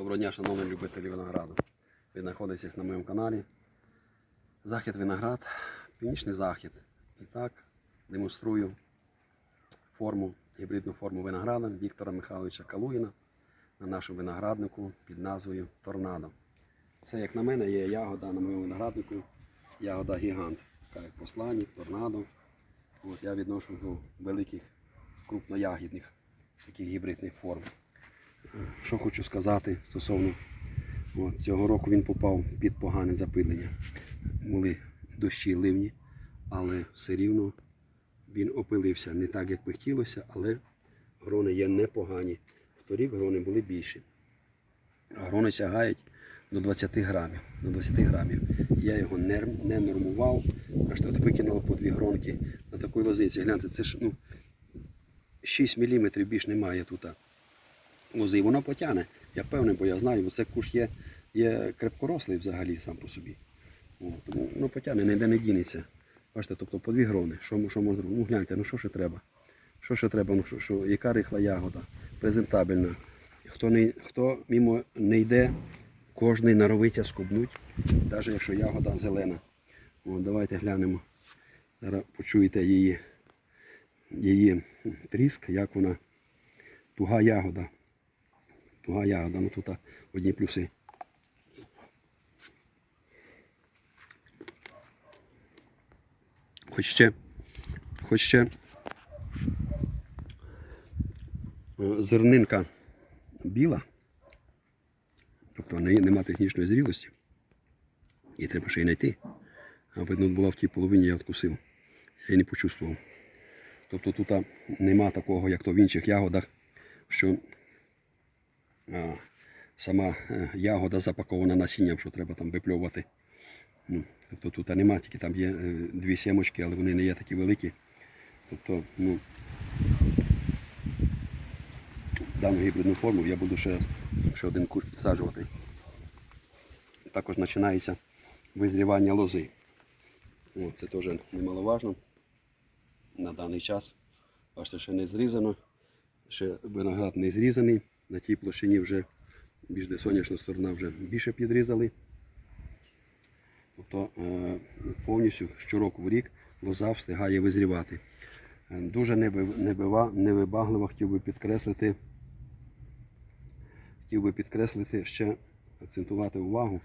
Доброго дня, шановні любителі винограду. Ви знаходитесь на моєму каналі. Захід виноград, північний захід. І так демонструю форму, гібридну форму винограда Віктора Михайловича Калугіна на нашому винограднику під назвою Торнадо. Це, як на мене, є ягода на моєму винограднику, ягода гігант. Така як посланник, торнадо. От я відношу до великих крупноягідних таких гібридних форм. Що хочу сказати стосовно от, цього року він попав під погане запилення. Були дощі ливні, але все рівно він опилився не так, як би хотілося, але грони є непогані. Вторік грони були більші. Грони сягають до 20 грамів. До 20 грамів. Я його не, не нормував. Бачите, от викинуло по дві гронки на такій лозиці. Гляньте, це ж ну, 6 мм більш немає тут лози, воно потягне. Я певний, бо я знаю, бо це куш є, є крепкорослий взагалі сам по собі. О, тому воно потягне, ніде не дінеться. Бачите, тобто по дві грони. Що, що можна? Ну гляньте, ну що ще треба? Що ще треба? Ну, що, що, яка рихла ягода, презентабельна. Хто, не, хто мимо не йде, кожний норовиться скубнуть, навіть якщо ягода зелена. О, давайте глянемо. Зараз почуєте її, її тріск, як вона туга ягода. Туга ягода, ну тут одні плюси. Хоч ще, хоч ще е, зернинка біла, тобто не- нема технічної зрілості, і треба ще й знайти. А видно, була в тій половині, я откусив. Я її не почувствував. Тобто тут нема такого, як то в інших ягодах, що сама е, ягода запакована насінням, що треба там випльовувати. Ну, тобто тут нема, тільки там є е, дві сімочки, але вони не є такі великі. Тобто, ну, дану гібридну форму я буду ще, ще один кущ підсаджувати. Також починається визрівання лози. О, це теж немаловажно на даний час. Бачите, ще не зрізано, ще виноград не зрізаний. На тій площині вже більш де сонячна сторона вже більше підрізали. Тобто е, повністю щороку в рік лоза встигає визрівати. Е, Дуже невибагливо хотів би підкреслити, хотів би підкреслити ще акцентувати увагу,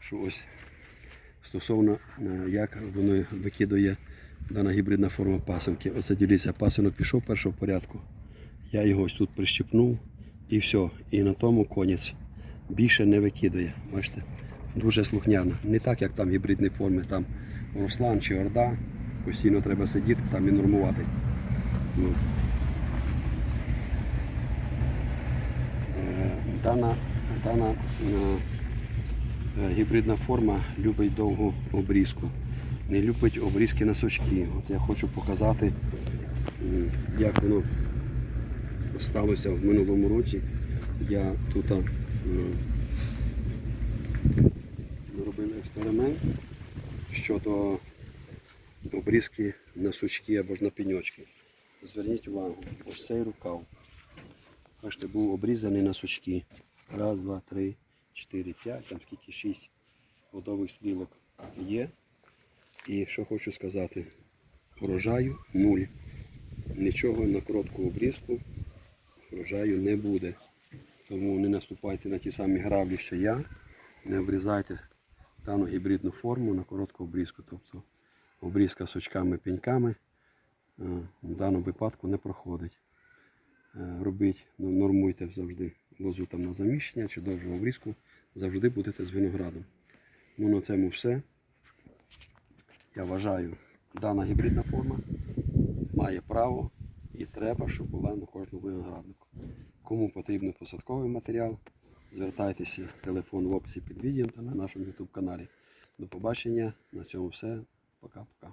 що ось стосовно е, як воно викидує дана гібридна форма пасинки. Оце дивіться, пасинок пішов першого порядку. Я його ось тут прищепнув і все. І на тому конець більше не викидує. Бачите? Дуже слухняна. Не так, як там гібридні форми, там Руслан чи Орда. Постійно треба сидіти там і нормувати. Ну. Е, Дана, дана е, Гібридна форма любить довгу обрізку. Не любить обрізки на сучки. От я хочу показати, як воно сталося в минулому році. Я тут м, робив експеримент щодо обрізки на сучки або ж на пеньочки. Зверніть увагу, ось цей рукав. Бачите, був обрізаний на сучки. Раз, два, три, чотири, п'ять, там скільки шість водових стрілок є. І що хочу сказати, врожаю нуль. Нічого на коротку обрізку врожаю не буде. Тому не наступайте на ті самі граблі, що я. Не обрізайте дану гібридну форму на коротку обрізку. Тобто обрізка сучками пеньками е, в даному випадку не проходить. Е, робіть, ну, нормуйте завжди лозу там на заміщення чи довжу обрізку, завжди будете з виноградом. Ну на цьому все. Я вважаю, дана гібридна форма має право і треба, щоб була на кожному винограднику. Кому потрібен посадковий матеріал, звертайтеся, телефон в описі під відео та на нашому YouTube каналі. До побачення. На цьому все. Пока-пока.